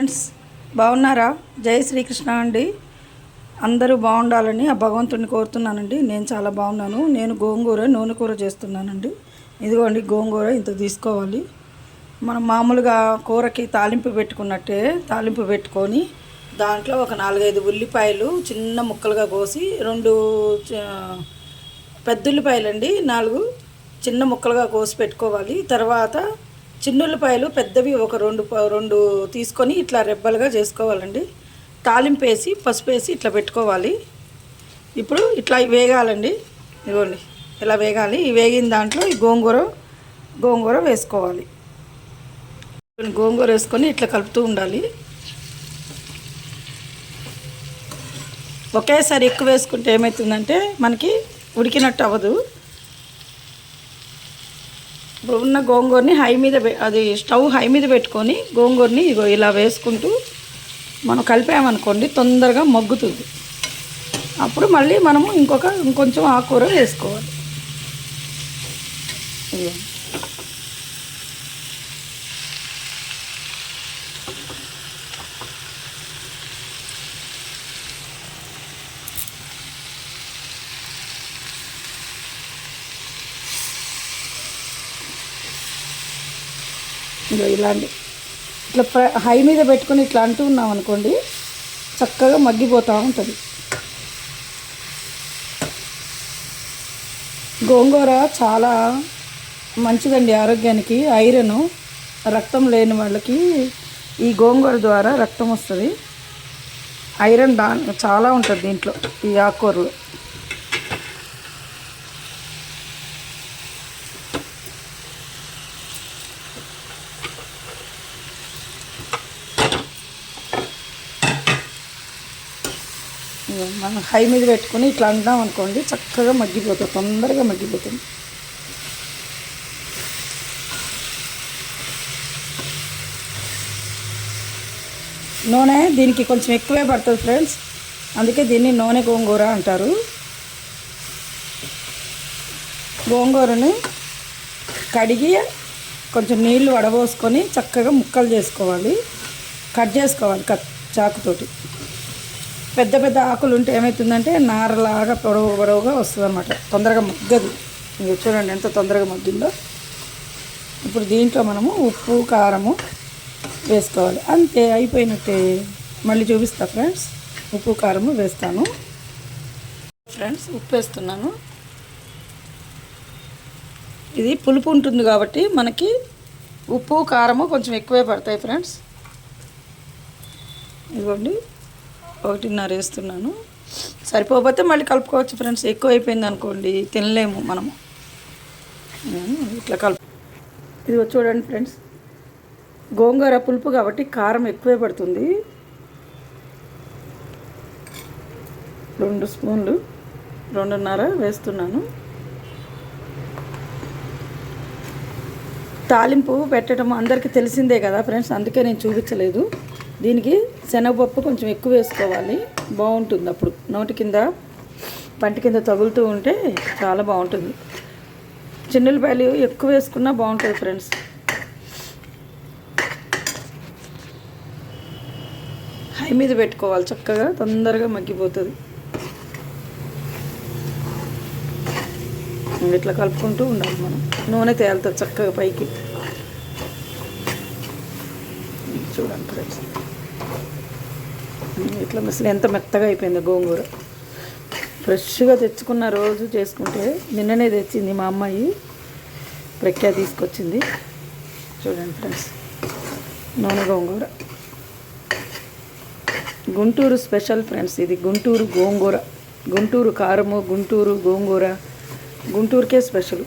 Friends బాగున్నారా? జై శ్రీకృష్ణ అండి. అందరూ బాగుండాలని ఆ భగవంతుడిని కోరుతున్నానండి. నేను చాలా బాగున్నాను. నేను గోంగూర నూనె కూర చేస్తున్నానండి. ఇదిగోండి గోంగూర ఇంత తీసుకోవాలి. మనం మామూలుగా కూరకి తాలింపు పెట్టుకున్నట్టే తాలింపు పెట్టుకొని దాంట్లో ఒక నాలుగైదు ఉల్లిపాయలు చిన్న ముక్కలుగా కోసి రెండు పెద్ద పెద్ద ఉల్లిపాయలండి. నాలుగు చిన్న ముక్కలుగా కోసి పెట్టుకోవాలి. తర్వాత చిన్నుల్లిపాయలు పెద్దవి ఒక రెండు రెండు తీసుకొని ఇట్లా రెబ్బలుగా చేసుకోవాలండి. తాలింపు వేసి పసుపు వేసి ఇట్లా పెట్టుకోవాలి. ఇప్పుడు ఇట్లా వేగాలండి. ఇదిగోండి ఇలా వేగాలి. ఈ వేగిన దాంట్లో ఈ గోంగూర గోంగూర వేసుకోవాలి. గోంగూర వేసుకొని ఇట్లా కలుపుతూ ఉండాలి. ఒకేసారి ఎక్కువ వేసుకుంటే ఏమవుతుందంటే మనకి ఉడికినట్టు అవ్వదు. ఇప్పుడు ఉన్న గోంగూరని హై మీద అది స్టవ్ హై మీద పెట్టుకొని గోంగూరని ఇగో ఇలా వేసుకుంటూ మనం కలిపామనుకోండి తొందరగా మగ్గుతుంది. అప్పుడు మళ్ళీ మనము ఇంకొక ఇంకొంచెం ఆకుకూర వేసుకోవాలి. ఇదిగో. ఇలాంటి. ఇట్లా హై మీద పెట్టుకొని ఇట్లా అంటూ ఉన్నాం అనుకోండి చక్కగా మగ్గిపోతూ ఉంటుంది. గోంగూర చాలా మంచిదండి ఆరోగ్యానికి. ఐరన్ రక్తం లేని వాళ్ళకి ఈ గోంగూర ద్వారా రక్తం వస్తుంది. ఐరన్ దా చాలా ఉంటుంది దీంట్లో ఈ ఆకుకూరలో. మనం హై మీద పెట్టుకొని ఇట్లా అంటాం అనుకోండి చక్కగా మగ్గిపోతుంది తొందరగా మగ్గిపోతుంది. నూనె దీనికి కొంచెం ఎక్కువే పడుతుంది ఫ్రెండ్స్. అందుకే దీన్ని నూనె గోంగూర అంటారు. గోంగూరని కడిగి కొంచెం నీళ్ళు వడబోసుకొని చక్కగా ముక్కలు చేసుకోవాలి. కట్ చేసుకోవాలి కట్ చాకుతోటి. పెద్ద పెద్ద ఆకులు ఉంటే ఏమవుతుందంటే నారలాగా పొడవు పొడవుగా వస్తుంది అనమాట తొందరగా మగ్గదు. మీరు చూడండి ఎంత తొందరగా మగ్గిందో. ఇప్పుడు దీంట్లో మనము ఉప్పు కారము వేసుకోవాలి. అంతే అయిపోయినట్టే. మళ్ళీ చూపిస్తా ఫ్రెండ్స్. ఉప్పు కారము వేస్తాను. ఫ్రెండ్స్ ఉప్పు వేస్తున్నాను. ఇది పులుపు ఉంటుంది కాబట్టి మనకి ఉప్పు కారము కొంచెం ఎక్కువే పడతాయి ఫ్రెండ్స్. ఇదిగోండి. ఒకటిన్నర వేస్తున్నాను. సరిపోతే మళ్ళీ కలుపుకోవచ్చు ఫ్రెండ్స్. ఎక్కువ అయిపోయింది అనుకోండి తినలేము మనము. ఇట్లా కలుపు. ఇది చూడండి ఫ్రెండ్స్. గోంగూర పులుపు కాబట్టి కారం ఎక్కువే పడుతుంది. రెండు స్పూన్లు రెండున్నర వేస్తున్నాను. తాలింపు పెట్టడం అందరికీ తెలిసిందే కదా ఫ్రెండ్స్. అందుకే నేను చూపించలేదు. దీనికి శనగపప్పు కొంచెం ఎక్కువ వేసుకోవాలి. బాగుంటుంది అప్పుడు. నోటి కింద పంట కింద తగులుతూ ఉంటే చాలా బాగుంటుంది. చిన్నులపాయలు ఎక్కువ వేసుకున్నా బాగుంటుంది ఫ్రెండ్స్. హై మీద పెట్టుకోవాలి చక్కగా తొందరగా మగ్గిపోతుంది. ఇట్లా కలుపుకుంటూ ఉండాలి మనం. నూనె తేలుతుంది చక్కగా పైకి. చూడండి ఫ్రెండ్స్. ఇట్లా అసలు ఎంత మెత్తగా అయిపోయింది గోంగూర. ఫ్రెష్గా తెచ్చుకున్న రోజు చేసుకుంటే నిన్ననే తెచ్చింది మా అమ్మాయి. ప్రఖ్యా తీసుకొచ్చింది. చూడండి ఫ్రెండ్స్. నూనె గోంగూర. గుంటూరు స్పెషల్ ఫ్రెండ్స్ ఇది గుంటూరు గోంగూర. గుంటూరు కారము గుంటూరు గోంగూర. గుంటూరుకే స్పెషల్.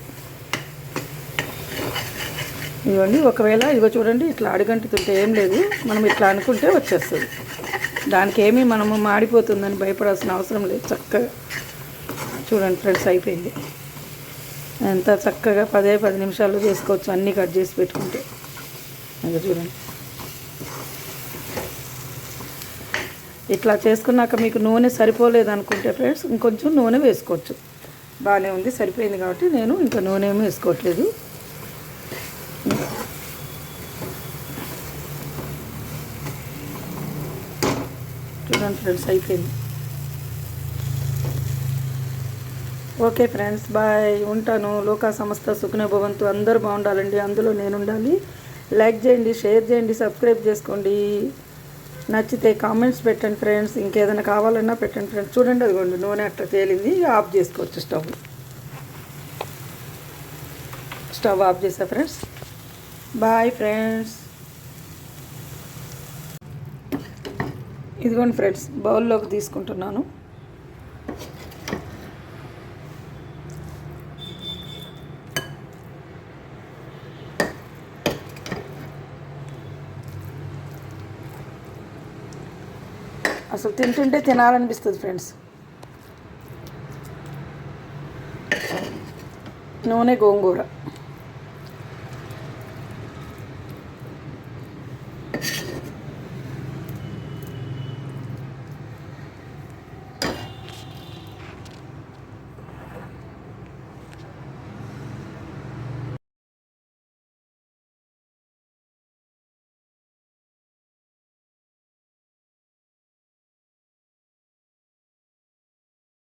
ఇవన్నీ ఒకవేళ ఇగో చూడండి ఇట్లా అడుగంటుతుంటే ఏం లేదు. మనం ఇట్లా అనుకుంటే వచ్చేస్తుంది. దానికి ఏమీ మనము మాడిపోతుందని భయపడాల్సిన అవసరం లేదు. చక్కగా చూడండి ఫ్రెండ్స్ అయిపోయింది. ఎంత చక్కగా పదే పది నిమిషాలు చేసుకోవచ్చు అన్నీ కట్ చేసి పెట్టుకుంటే. ఇంకా చూడండి. ఇట్లా చేసుకున్నాక మీకు నూనె సరిపోలేదు అనుకుంటే ఫ్రెండ్స్ ఇంకొంచెం నూనె వేసుకోవచ్చు. బాగానే ఉంది సరిపోయింది కాబట్టి నేను ఇంకా నూనె ఏమీ వేసుకోవట్లేదు. చూడండి ఫ్రెండ్స్ అయిపోయింది. Okay friends bye. ఉంటాను. లోకా సంస్థ సుఖనే భవంతు. అందరూ బాగుండాలండి. అందులో నేను ఉండాలి లైక్ చేయండి షేర్ చేయండి సబ్స్క్రైబ్ చేసుకోండి. నచ్చితే కామెంట్స్ పెట్టండి ఫ్రెండ్స్. ఇంకేదైనా కావాలన్నా పెట్టండి ఫ్రెండ్స్. చూడండి అదిగోండి నూనె అట్లా తేలింది. ఆఫ్ చేసుకోవచ్చు స్టవ్. స్టవ్ ఆఫ్ చేసా ఫ్రెండ్స్. Bye friends. ఇదిగోండి ఫ్రెండ్స్ బౌల్లోకి తీసుకుంటున్నాను. అసలు తింటుంటే తినాలనిపిస్తుంది ఫ్రెండ్స్. నూనె గోంగూర.